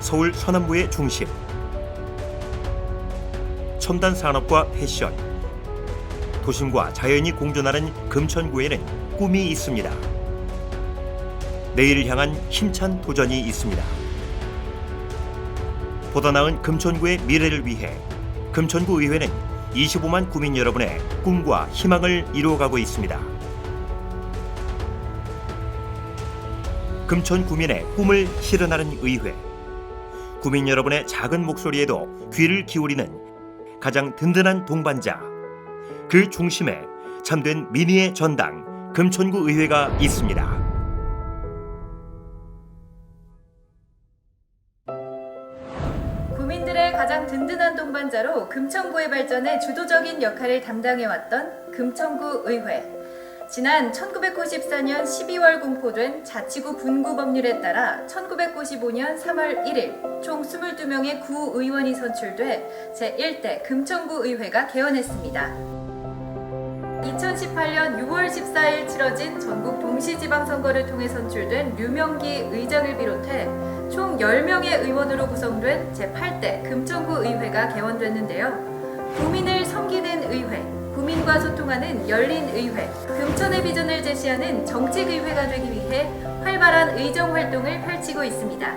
서울 서남부의 중심. 첨단 산업과 패션, 도심과 자연이 공존하는 금천구에는 꿈이 있습니다. 내일을 향한 힘찬 도전이 있습니다. 보다 나은 금천구의 미래를 위해 금천구 의회는 25만 구민 여러분의 꿈과 희망을 이루어가고 있습니다. 금천 구민의 꿈을 실현하는 의회. 구민 여러분의 작은 목소리에도 귀를 기울이는 가장 든든한 동반자. 그 중심에 참된 민의의 전당 금천구 의회가 있습니다. 구민들의 가장 든든한 동반자로 금천구의 발전에 주도적인 역할을 담당해왔던 금천구 의회. 지난 1994년 12월 공포된 자치구 분구 법률에 따라 1995년 3월 1일 총 22명의 구의원이 선출돼 제1대 금천구 의회가 개원했습니다. 2018년 6월 14일 치러진 전국 동시지방선거를 통해 선출된 류명기 의장을 비롯해 총 10명의 의원으로 구성된 제8대 금천구 의회가 개원됐는데요. 국민을 섬기는 의회, 국민과 소통하는 열린 의회, 금천의 비전을 제시하는 정책 의회가 되기 위해 활발한 의정 활동을 펼치고 있습니다.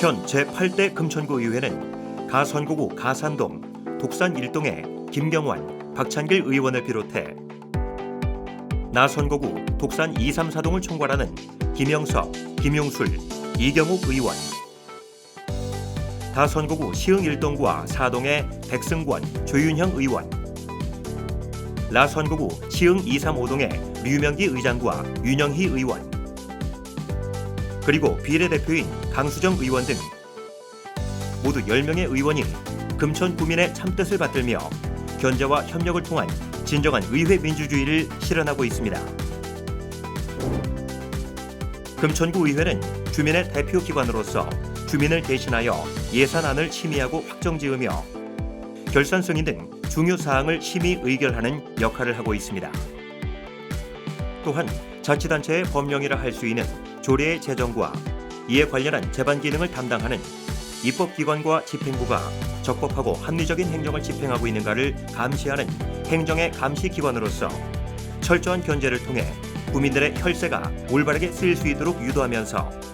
현 제8대 금천구 의회는 가선구구 가산동, 독산 1동의 김경환, 박찬길 의원을 비롯해 나선거구 독산 2, 3, 4동을 총괄하는 김영석, 김용술, 이경욱 의원 다 선거구 시흥 1동과 4동의 백승권, 조윤형 의원 라 선거구 시흥 2, 3, 5동의 류명기 의장과 윤영희 의원 그리고 비례대표인 강수정 의원 등 모두 10명의 의원이 금천 구민의 참뜻을 받들며 견제와 협력을 통한 진정한 의회 민주주의를 실현하고 있습니다. 금천구 의회는 주민의 대표 기관으로서 주민을 대신하여 예산안을 심의하고 확정지으며 결산 승인 등 중요 사항을 심의 의결하는 역할을 하고 있습니다. 또한 자치단체의 법령이라 할 수 있는 조례의 제정과 이에 관련한 재반 기능을 담당하는 입법기관과 집행부가 적법하고 합리적인 행정을 집행하고 있는가를 감시하는 행정의 감시기관으로서 철저한 견제를 통해 국민들의 혈세가 올바르게 쓰일 수 있도록 유도하면서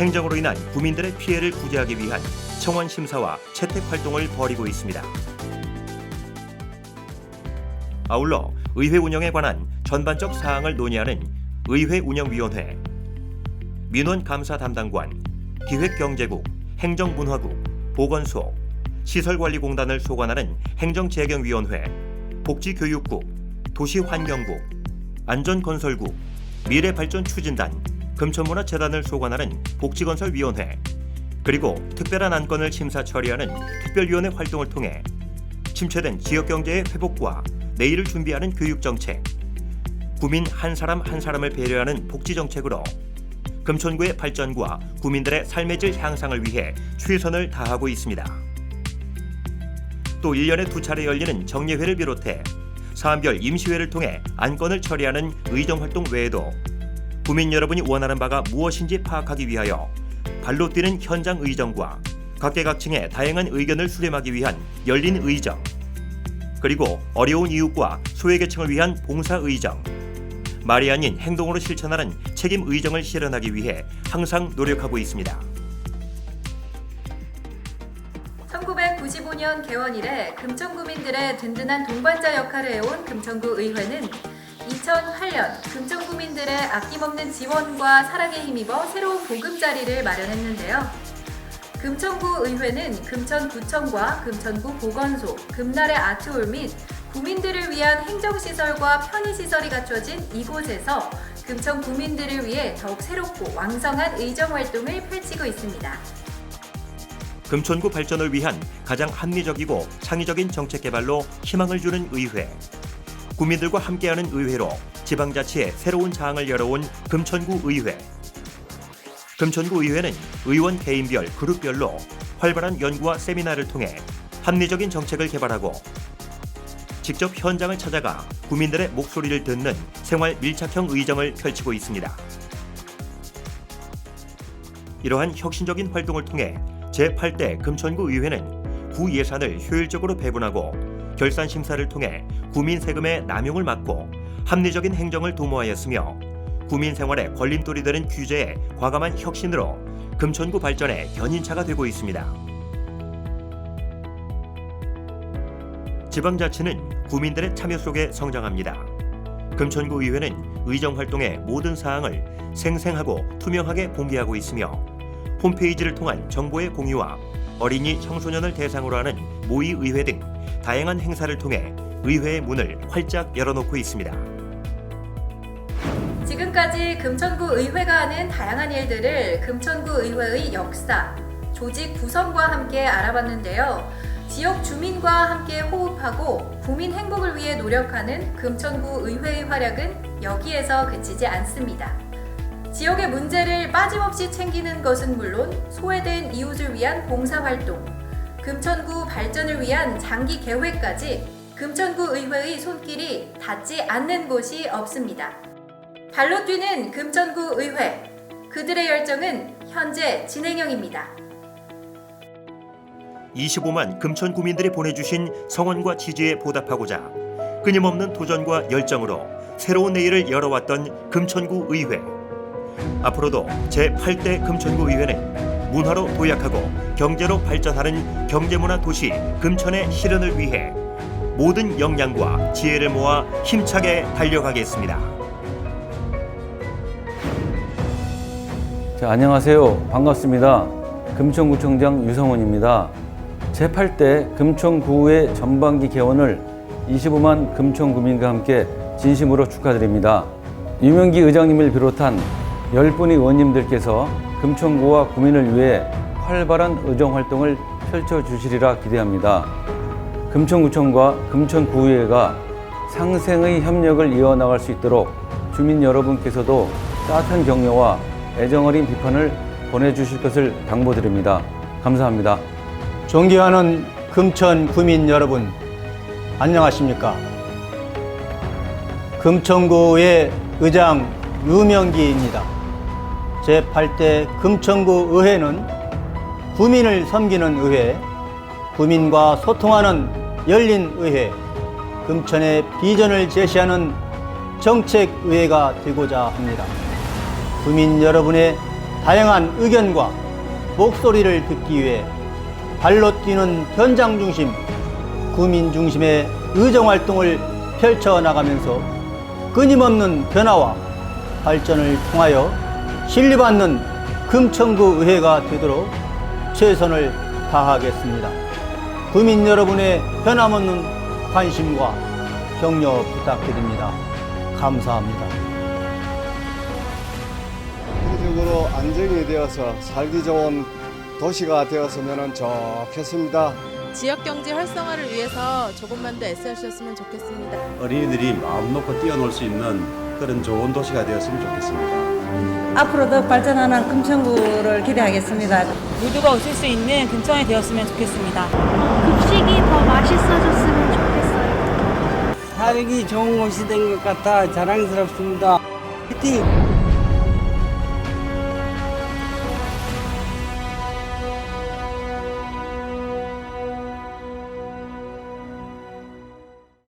행정으로 인한 국민들의 피해를 구제하기 위한 청원 심사와 채택 활동을 벌이고 있습니다. 아울러 의회 운영에 관한 전반적 사항을 논의하는 의회 운영위원회, 민원 감사 담당관, 기획경제국, 행정문화국, 보건소, 시설관리공단을 소관하는 행정재경위원회, 복지교육국, 도시환경국, 안전건설국, 미래발전추진단, 금천문화재단을 소관하는 복지건설위원회, 그리고 특별한 안건을 심사 처리하는 특별위원회 활동을 통해 침체된 지역 경제의 회복과 내일을 준비하는 교육 정책, 구민 한 사람 한 사람을 배려하는 복지 정책으로 금천구의 발전과 구민들의 삶의 질 향상을 위해 최선을 다하고 있습니다. 또 1년에 두 차례 열리는 정례회를 비롯해 사안별 임시회를 통해 안건을 처리하는 의정 활동 외에도 구민 여러분이 원하는 바가 무엇인지 파악하기 위하여 발로 뛰는 현장 의정과 각계각층의 다양한 의견을 수렴하기 위한 열린 의정 그리고 어려운 이웃과 소외계층을 위한 봉사 의정 말이 아닌 행동으로 실천하는 책임 의정을 실현하기 위해 항상 노력하고 있습니다. 1995년 개원 이래 금천구민들의 든든한 동반자 역할을 해온 금천구 의회는 2008년 금천구민들의 아낌없는 지원과 사랑에 힘입어 새로운 보금자리를 마련했는데요. 금천구 의회는 금천구청과 금천구 보건소, 금날의 아트홀 및 구민들을 위한 행정시설과 편의시설이 갖춰진 이곳에서 금천 구민들을 위해 더욱 새롭고 왕성한 의정활동을 펼치고 있습니다. 금천구 발전을 위한 가장 합리적이고 창의적인 정책 개발로 희망을 주는 의회. 국민들과 함께하는 의회로 지방자치의 새로운 장을 열어온 금천구 의회. 금천구 의회는 의원 개인별, 그룹별로 활발한 연구와 세미나를 통해 합리적인 정책을 개발하고 직접 현장을 찾아가 국민들의 목소리를 듣는 생활 밀착형 의정을 펼치고 있습니다. 이러한 혁신적인 활동을 통해 제8대 금천구 의회는 구 예산을 효율적으로 배분하고 결산 심사를 통해 구민 세금의 남용을 막고 합리적인 행정을 도모하였으며 구민 생활에 걸림돌이 되는 규제의 과감한 혁신으로 금천구 발전의 견인차가 되고 있습니다. 지방자치는 구민들의 참여 속에 성장합니다. 금천구 의회는 의정 활동의 모든 사항을 생생하고 투명하게 공개하고 있으며 홈페이지를 통한 정보의 공유와 어린이 청소년을 대상으로 하는 모의 의회 등 다양한 행사를 통해 의회의 문을 활짝 열어놓고 있습니다. 지금까지 금천구 의회가 하는 다양한 일들을 금천구 의회의 역사, 조직 구성과 함께 알아봤는데요. 지역 주민과 함께 호흡하고 국민 행복을 위해 노력하는 금천구 의회의 활약은 여기에서 그치지 않습니다. 지역의 문제를 빠짐없이 챙기는 것은 물론 소외된 이웃을 위한 봉사활동, 금천구 발전을 위한 장기 계획까지 금천구 의회의 손길이 닿지 않는 곳이 없습니다. 발로 뛰는 금천구 의회. 그들의 열정은 현재 진행형입니다. 25만 금천 구민들이 보내주신 성원과 지지에 보답하고자 끊임없는 도전과 열정으로 새로운 내일을 열어왔던 금천구 의회. 앞으로도 제8대 금천구 의회는 문화로 도약하고 경제로 발전하는 경제문화 도시 금천의 실현을 위해 모든 역량과 지혜를 모아 힘차게 달려가겠습니다. 자, 안녕하세요. 반갑습니다. 금천구청장 유성원입니다. 제8대 금천구의 전반기 개원을 25만 금천구민과 함께 진심으로 축하드립니다. 유명기 의장님을 비롯한 10분의 의원님들께서 금천구와 구민을 위해 활발한 의정 활동을 펼쳐주시리라 기대합니다. 금천구청과 금천구의회가 상생의 협력을 이어나갈 수 있도록 주민 여러분께서도 따뜻한 격려와 애정어린 비판을 보내주실 것을 당부드립니다. 감사합니다. 존경하는 금천 구민 여러분, 안녕하십니까? 금천구의 의장 유명기입니다. 제8대 금천구 의회는 구민을 섬기는 의회, 구민과 소통하는 열린 의회, 금천의 비전을 제시하는 정책의회가 되고자 합니다. 구민 여러분의 다양한 의견과 목소리를 듣기 위해 발로 뛰는 현장 중심, 구민 중심의 의정 활동을 펼쳐 나가면서 끊임없는 변화와 발전을 통하여 신뢰받는 금천구 의회가 되도록 최선을 다하겠습니다. 구민 여러분의 변함없는 관심과 격려 부탁드립니다. 감사합니다. 경제적으로 안정이 되어서 살기 좋은 도시가 되었으면 좋겠습니다. 지역 경제 활성화를 위해서 조금만 더 애써주셨으면 좋겠습니다. 어린이들이 마음 놓고 뛰어놀 수 있는 그런 좋은 도시가 되었으면 좋겠습니다. 앞으로도 발전하는 금천구를 기대하겠습니다. 모두가 웃을 수 있는 금천이 되었으면 좋겠습니다. 급식이 더 맛있어졌으면 좋겠어요. 살기 좋은 곳이 된 것 같아 자랑스럽습니다. 화이팅!